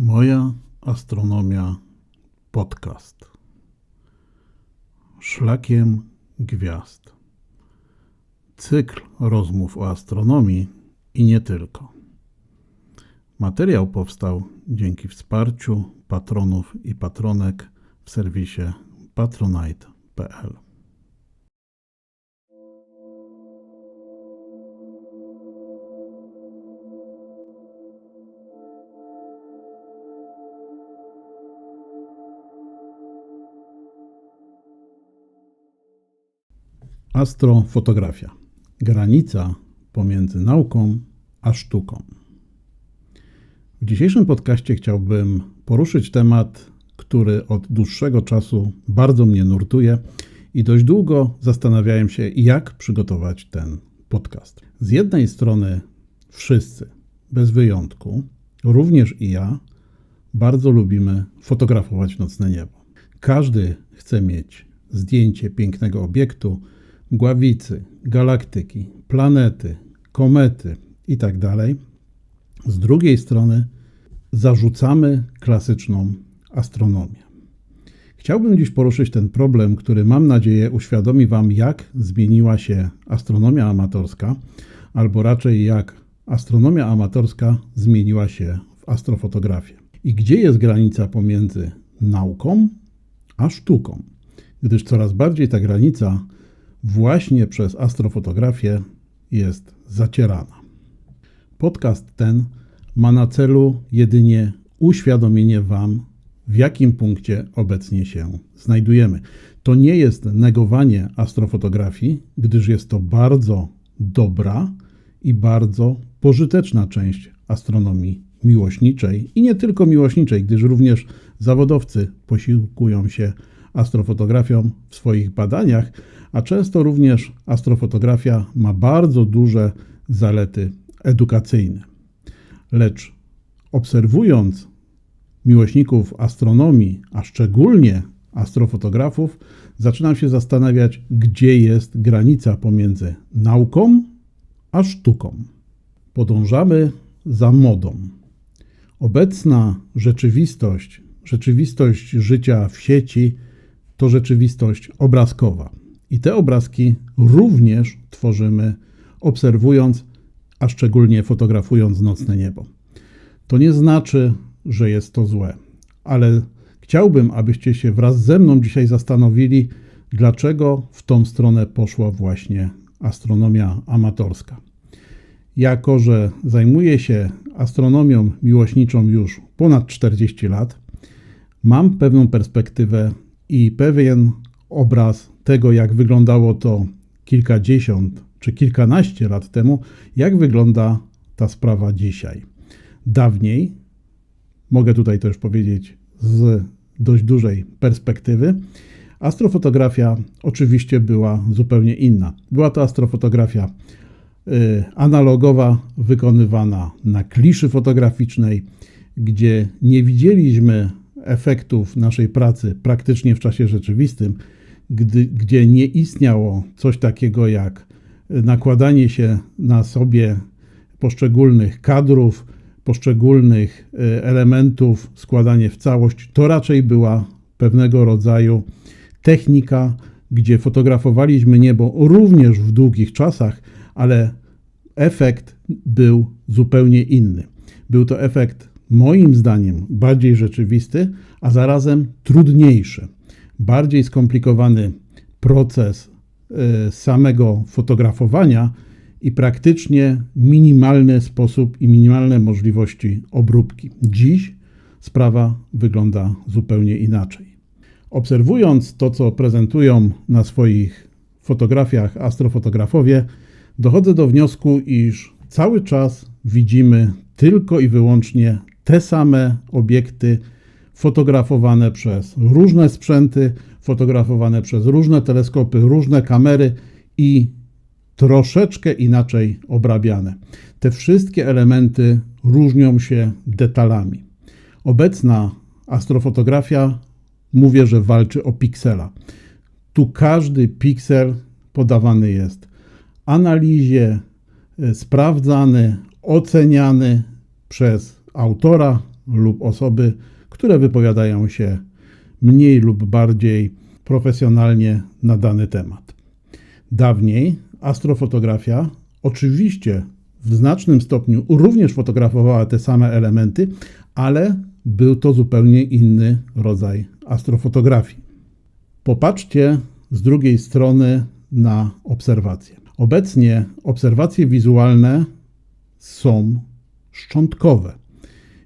Moja astronomia podcast. Szlakiem gwiazd. Cykl rozmów o astronomii i nie tylko. Materiał powstał dzięki wsparciu patronów i patronek w serwisie patronite.pl. Astrofotografia. Granica pomiędzy nauką a sztuką. W dzisiejszym podcaście chciałbym poruszyć temat, który od dłuższego czasu bardzo mnie nurtuje i dość długo zastanawiałem się, jak przygotować ten podcast. Z jednej strony wszyscy, bez wyjątku, również i ja, bardzo lubimy fotografować nocne niebo. Każdy chce mieć zdjęcie pięknego obiektu, gławicy, galaktyki, planety, komety itd. Tak Z drugiej strony zarzucamy klasyczną astronomię. Chciałbym dziś poruszyć ten problem, który mam nadzieję uświadomi Wam, jak zmieniła się astronomia amatorska, albo raczej jak astronomia amatorska zmieniła się w astrofotografię. I gdzie jest granica pomiędzy nauką a sztuką? Gdyż coraz bardziej ta granica właśnie przez astrofotografię jest zacierana. Podcast ten ma na celu jedynie uświadomienie Wam, w jakim punkcie obecnie się znajdujemy. To nie jest negowanie astrofotografii, gdyż jest to bardzo dobra i bardzo pożyteczna część astronomii miłośniczej i nie tylko miłośniczej, gdyż również zawodowcy posiłkują się astrofotografią w swoich badaniach, a często również astrofotografia ma bardzo duże zalety edukacyjne. Lecz obserwując miłośników astronomii, a szczególnie astrofotografów, zaczynam się zastanawiać, gdzie jest granica pomiędzy nauką a sztuką. Podążamy za modą. Obecna rzeczywistość, rzeczywistość życia w sieci, to rzeczywistość obrazkowa. I te obrazki również tworzymy obserwując, a szczególnie fotografując nocne niebo. To nie znaczy, że jest to złe, ale chciałbym, abyście się wraz ze mną dzisiaj zastanowili, dlaczego w tą stronę poszła właśnie astronomia amatorska. Jako, że zajmuję się astronomią miłośniczą już ponad 40 lat, mam pewną perspektywę i pewien obraz tego, jak wyglądało to kilkadziesiąt czy kilkanaście lat temu, jak wygląda ta sprawa dzisiaj. Dawniej, mogę tutaj też powiedzieć z dość dużej perspektywy, astrofotografia oczywiście była zupełnie inna. Była to astrofotografia y, analogowa, wykonywana na kliszy fotograficznej, gdzie nie widzieliśmy efektów naszej pracy praktycznie w czasie rzeczywistym, gdy, gdzie nie istniało coś takiego jak nakładanie się na sobie poszczególnych kadrów, poszczególnych e, elementów, składanie w całość, to raczej była pewnego rodzaju technika, gdzie fotografowaliśmy niebo również w długich czasach, ale efekt był zupełnie inny. Był to efekt, moim zdaniem, bardziej rzeczywisty, a zarazem trudniejszy bardziej skomplikowany proces e, samego fotografowania i praktycznie minimalny sposób i minimalne możliwości obróbki. Dziś sprawa wygląda zupełnie inaczej. Obserwując to, co prezentują na swoich fotografiach astrofotografowie, dochodzę do wniosku, iż cały czas widzimy tylko i wyłącznie te same obiekty, fotografowane przez różne sprzęty, fotografowane przez różne teleskopy, różne kamery i troszeczkę inaczej obrabiane. Te wszystkie elementy różnią się detalami. Obecna astrofotografia mówię, że walczy o piksela. Tu każdy piksel podawany jest analizie, e, sprawdzany, oceniany przez autora, lub osoby, które wypowiadają się mniej lub bardziej profesjonalnie na dany temat. Dawniej astrofotografia oczywiście w znacznym stopniu również fotografowała te same elementy, ale był to zupełnie inny rodzaj astrofotografii. Popatrzcie z drugiej strony na obserwacje. Obecnie obserwacje wizualne są szczątkowe.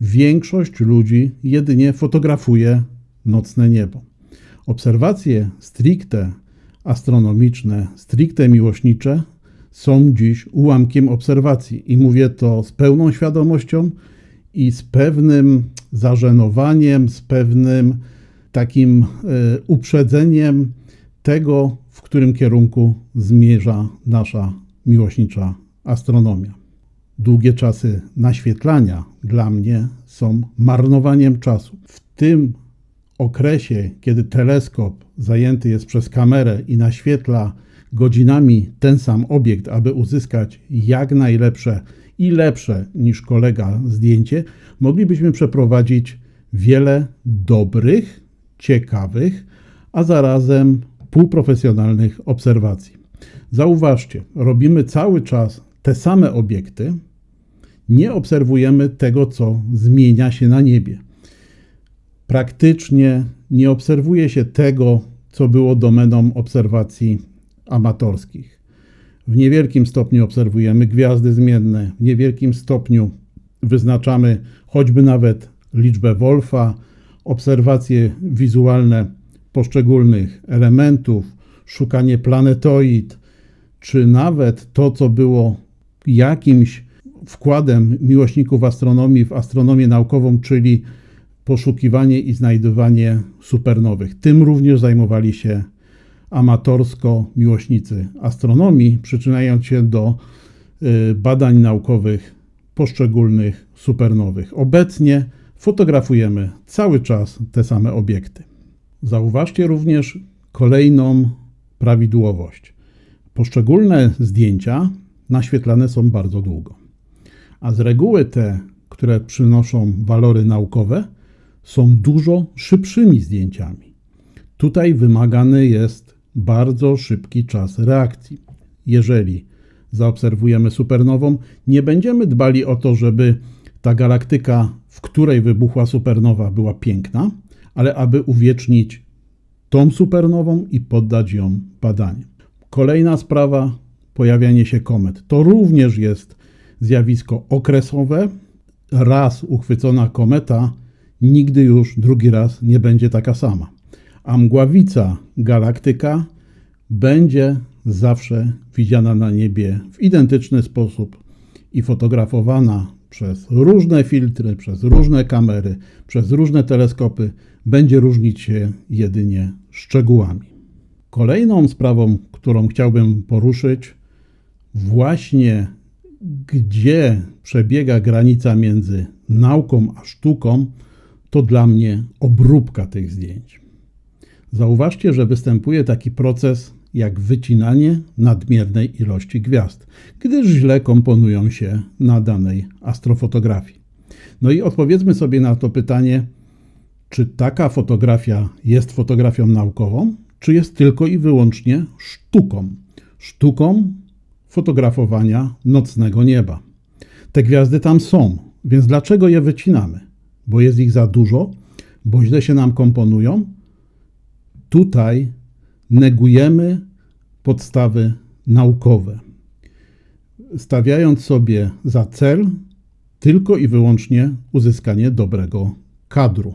Większość ludzi jedynie fotografuje nocne niebo. Obserwacje stricte astronomiczne, stricte miłośnicze są dziś ułamkiem obserwacji i mówię to z pełną świadomością i z pewnym zażenowaniem, z pewnym takim y, uprzedzeniem tego, w którym kierunku zmierza nasza miłośnicza astronomia. Długie czasy naświetlania dla mnie są marnowaniem czasu. W tym okresie, kiedy teleskop zajęty jest przez kamerę i naświetla godzinami ten sam obiekt, aby uzyskać jak najlepsze i lepsze niż kolega zdjęcie, moglibyśmy przeprowadzić wiele dobrych, ciekawych, a zarazem półprofesjonalnych obserwacji. Zauważcie, robimy cały czas te same obiekty, nie obserwujemy tego, co zmienia się na niebie. Praktycznie nie obserwuje się tego, co było domeną obserwacji amatorskich. W niewielkim stopniu obserwujemy gwiazdy zmienne, w niewielkim stopniu wyznaczamy choćby nawet liczbę Wolfa, obserwacje wizualne poszczególnych elementów, szukanie planetoid, czy nawet to, co było jakimś wkładem miłośników astronomii w astronomię naukową, czyli poszukiwanie i znajdywanie supernowych. Tym również zajmowali się amatorsko miłośnicy astronomii, przyczyniając się do y, badań naukowych poszczególnych supernowych. Obecnie fotografujemy cały czas te same obiekty. Zauważcie również kolejną prawidłowość. Poszczególne zdjęcia naświetlane są bardzo długo, a z reguły te, które przynoszą walory naukowe, są dużo szybszymi zdjęciami. Tutaj wymagany jest bardzo szybki czas reakcji. Jeżeli zaobserwujemy supernową, nie będziemy dbali o to, żeby ta galaktyka, w której wybuchła supernowa, była piękna, ale aby uwiecznić tą supernową i poddać ją badaniu. Kolejna sprawa pojawianie się komet. To również jest zjawisko okresowe. Raz uchwycona kometa nigdy już drugi raz nie będzie taka sama. A mgławica galaktyka będzie zawsze widziana na niebie w identyczny sposób i fotografowana przez różne filtry, przez różne kamery, przez różne teleskopy, będzie różnić się jedynie szczegółami. Kolejną sprawą, którą chciałbym poruszyć, właśnie gdzie przebiega granica między nauką a sztuką, to dla mnie obróbka tych zdjęć. Zauważcie, że występuje taki proces jak wycinanie nadmiernej ilości gwiazd, gdyż źle komponują się na danej astrofotografii. No i odpowiedzmy sobie na to pytanie, czy taka fotografia jest fotografią naukową, czy jest tylko i wyłącznie sztuką. Sztuką fotografowania nocnego nieba. Te gwiazdy tam są, więc dlaczego je wycinamy? Bo jest ich za dużo, bo źle się nam komponują? Tutaj negujemy podstawy naukowe, stawiając sobie za cel tylko i wyłącznie uzyskanie dobrego kadru.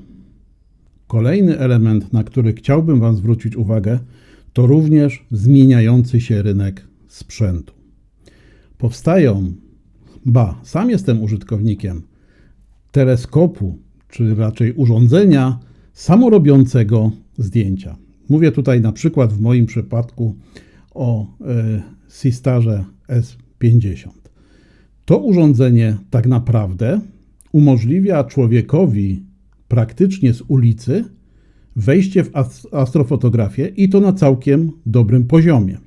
Kolejny element, na który chciałbym Wam zwrócić uwagę, to również zmieniający się rynek sprzętu. Powstają, ba, sam jestem użytkownikiem teleskopu, czy raczej urządzenia samorobiącego zdjęcia. Mówię tutaj na przykład w moim przypadku o e, Sistarze S50. To urządzenie tak naprawdę umożliwia człowiekowi praktycznie z ulicy wejście w astrofotografię i to na całkiem dobrym poziomie.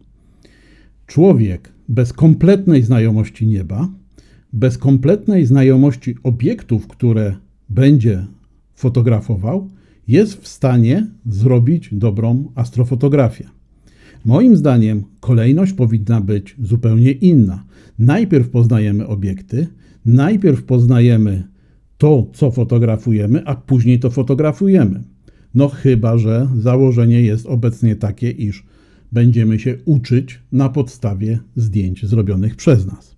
Człowiek bez kompletnej znajomości nieba, bez kompletnej znajomości obiektów, które będzie fotografował, jest w stanie zrobić dobrą astrofotografię. Moim zdaniem kolejność powinna być zupełnie inna. Najpierw poznajemy obiekty, najpierw poznajemy to, co fotografujemy, a później to fotografujemy. No chyba, że założenie jest obecnie takie, iż będziemy się uczyć na podstawie zdjęć zrobionych przez nas.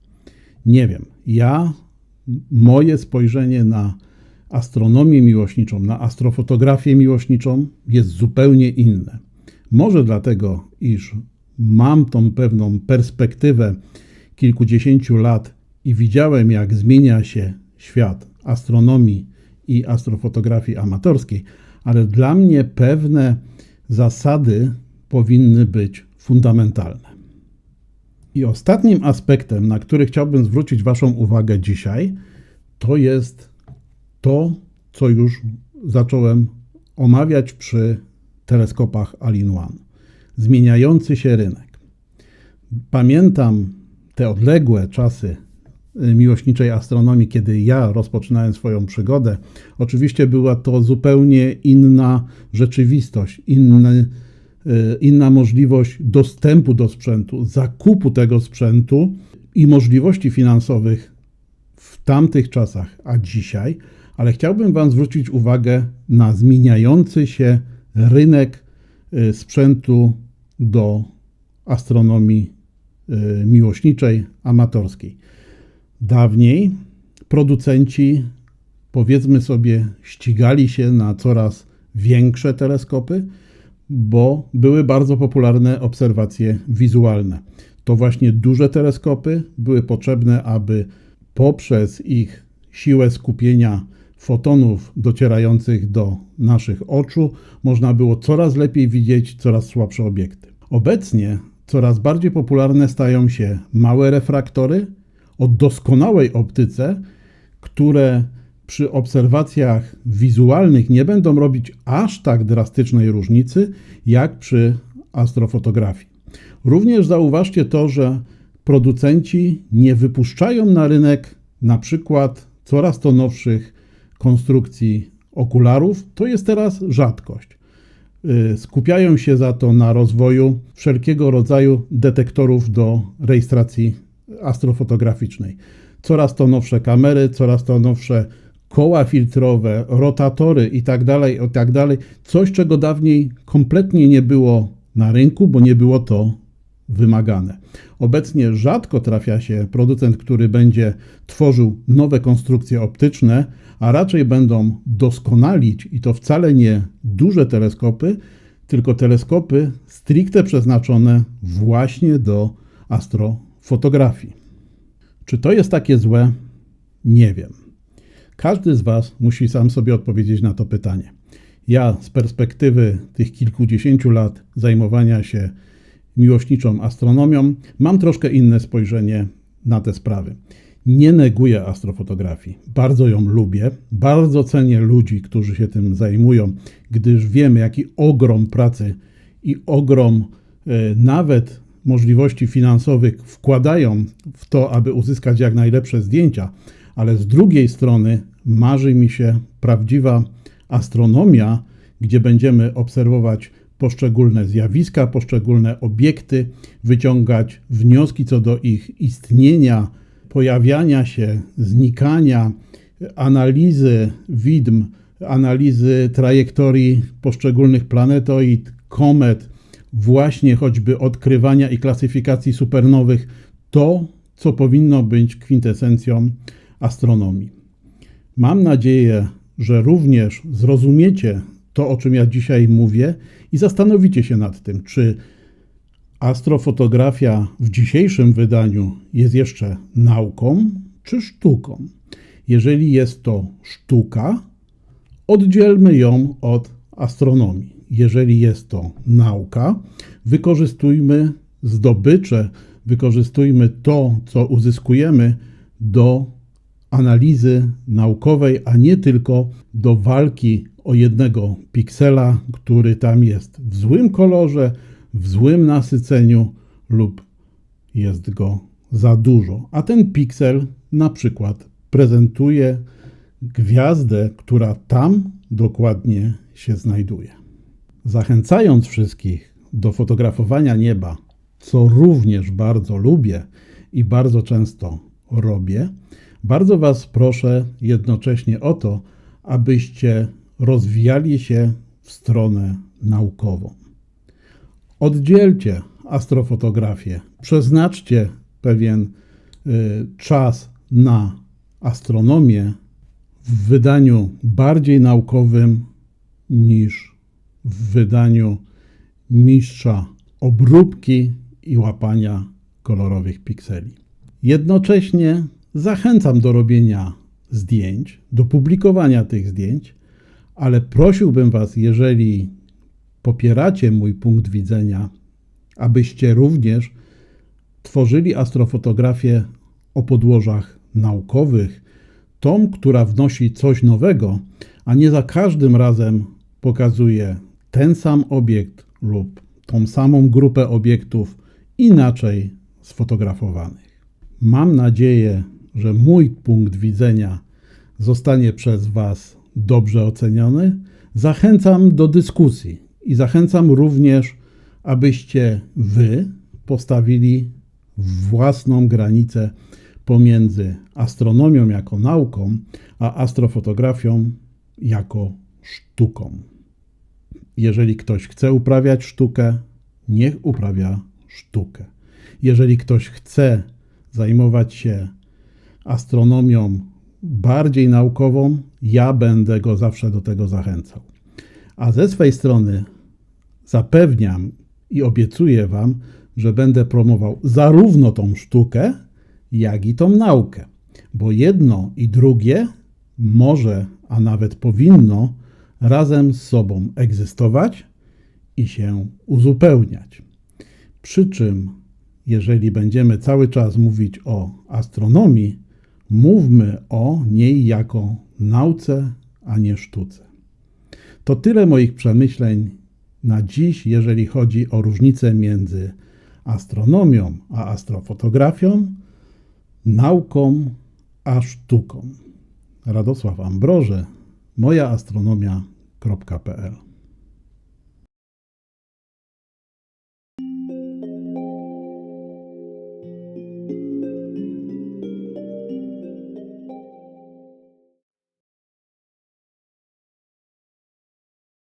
Nie wiem, ja, moje spojrzenie na astronomię miłośniczą, na astrofotografię miłośniczą jest zupełnie inne. Może dlatego, iż mam tą pewną perspektywę kilkudziesięciu lat i widziałem, jak zmienia się świat astronomii i astrofotografii amatorskiej, ale dla mnie pewne zasady powinny być fundamentalne. I ostatnim aspektem, na który chciałbym zwrócić Waszą uwagę dzisiaj, to jest to, co już zacząłem omawiać przy teleskopach All-in-One. Zmieniający się rynek. Pamiętam te odległe czasy y, miłośniczej astronomii, kiedy ja rozpoczynałem swoją przygodę. Oczywiście była to zupełnie inna rzeczywistość, inny, inna możliwość dostępu do sprzętu, zakupu tego sprzętu i możliwości finansowych w tamtych czasach, a dzisiaj. Ale chciałbym Wam zwrócić uwagę na zmieniający się rynek y, sprzętu do astronomii y, miłośniczej, amatorskiej. Dawniej producenci, powiedzmy sobie, ścigali się na coraz większe teleskopy, bo były bardzo popularne obserwacje wizualne. To właśnie duże teleskopy były potrzebne, aby poprzez ich siłę skupienia fotonów docierających do naszych oczu można było coraz lepiej widzieć coraz słabsze obiekty. Obecnie coraz bardziej popularne stają się małe refraktory o doskonałej optyce, które przy obserwacjach wizualnych nie będą robić aż tak drastycznej różnicy jak przy astrofotografii. Również zauważcie to, że producenci nie wypuszczają na rynek na przykład coraz to nowszych konstrukcji okularów, to jest teraz rzadkość. Y, skupiają się za to na rozwoju wszelkiego rodzaju detektorów do rejestracji astrofotograficznej. Coraz to nowsze kamery, coraz to nowsze koła filtrowe, rotatory itd., tak itd. Tak Coś, czego dawniej kompletnie nie było na rynku, bo nie było to wymagane. Obecnie rzadko trafia się producent, który będzie tworzył nowe konstrukcje optyczne, a raczej będą doskonalić i to wcale nie duże teleskopy, tylko teleskopy stricte przeznaczone właśnie do astrofotografii. Czy to jest takie złe? Nie wiem. Każdy z Was musi sam sobie odpowiedzieć na to pytanie. Ja z perspektywy tych kilkudziesięciu lat zajmowania się miłośniczą astronomią, mam troszkę inne spojrzenie na te sprawy. Nie neguję astrofotografii. Bardzo ją lubię. Bardzo cenię ludzi, którzy się tym zajmują, gdyż wiemy, jaki ogrom pracy i ogrom e, nawet możliwości finansowych wkładają w to, aby uzyskać jak najlepsze zdjęcia, ale z drugiej strony marzy mi się prawdziwa astronomia, gdzie będziemy obserwować poszczególne zjawiska, poszczególne obiekty, wyciągać wnioski co do ich istnienia, pojawiania się, znikania, analizy widm, analizy trajektorii poszczególnych planetoid, komet, właśnie choćby odkrywania i klasyfikacji supernowych, to, co powinno być kwintesencją astronomii. Mam nadzieję, że również zrozumiecie to, o czym ja dzisiaj mówię, i zastanowicie się nad tym, czy astrofotografia w dzisiejszym wydaniu jest jeszcze nauką czy sztuką. Jeżeli jest to sztuka, oddzielmy ją od astronomii. Jeżeli jest to nauka, wykorzystujmy zdobycze, wykorzystujmy to, co uzyskujemy do analizy naukowej, a nie tylko do walki o jednego piksela, który tam jest w złym kolorze, w złym nasyceniu lub jest go za dużo. A ten piksel na przykład prezentuje gwiazdę, która tam dokładnie się znajduje. Zachęcając wszystkich do fotografowania nieba, co również bardzo lubię i bardzo często robię, bardzo Was proszę jednocześnie o to, abyście rozwijali się w stronę naukową. Oddzielcie astrofotografię, przeznaczcie pewien y, czas na astronomię w wydaniu bardziej naukowym niż w wydaniu mistrza obróbki i łapania kolorowych pikseli. Jednocześnie zachęcam do robienia zdjęć, do publikowania tych zdjęć, ale prosiłbym Was, jeżeli popieracie mój punkt widzenia, abyście również tworzyli astrofotografię o podłożach naukowych, tą, która wnosi coś nowego, a nie za każdym razem pokazuje ten sam obiekt lub tą samą grupę obiektów inaczej sfotografowanych. Mam nadzieję, że mój punkt widzenia zostanie przez Was dobrze oceniony. Zachęcam do dyskusji i zachęcam również, abyście Wy postawili własną granicę pomiędzy astronomią jako nauką, a astrofotografią jako sztuką. Jeżeli ktoś chce uprawiać sztukę, niech uprawia sztukę. Jeżeli ktoś chce zajmować się astronomią bardziej naukową, ja będę go zawsze do tego zachęcał. A ze swej strony zapewniam i obiecuję Wam, że będę promował zarówno tą sztukę, jak i tą naukę, bo jedno i drugie może, a nawet powinno razem z sobą egzystować i się uzupełniać. Przy czym, jeżeli będziemy cały czas mówić o astronomii, mówmy o niej jako nauce, a nie sztuce. To tyle moich przemyśleń na dziś, jeżeli chodzi o różnicę między astronomią a astrofotografią, nauką a sztuką. Radosław Ambroże, mojaastronomia.pl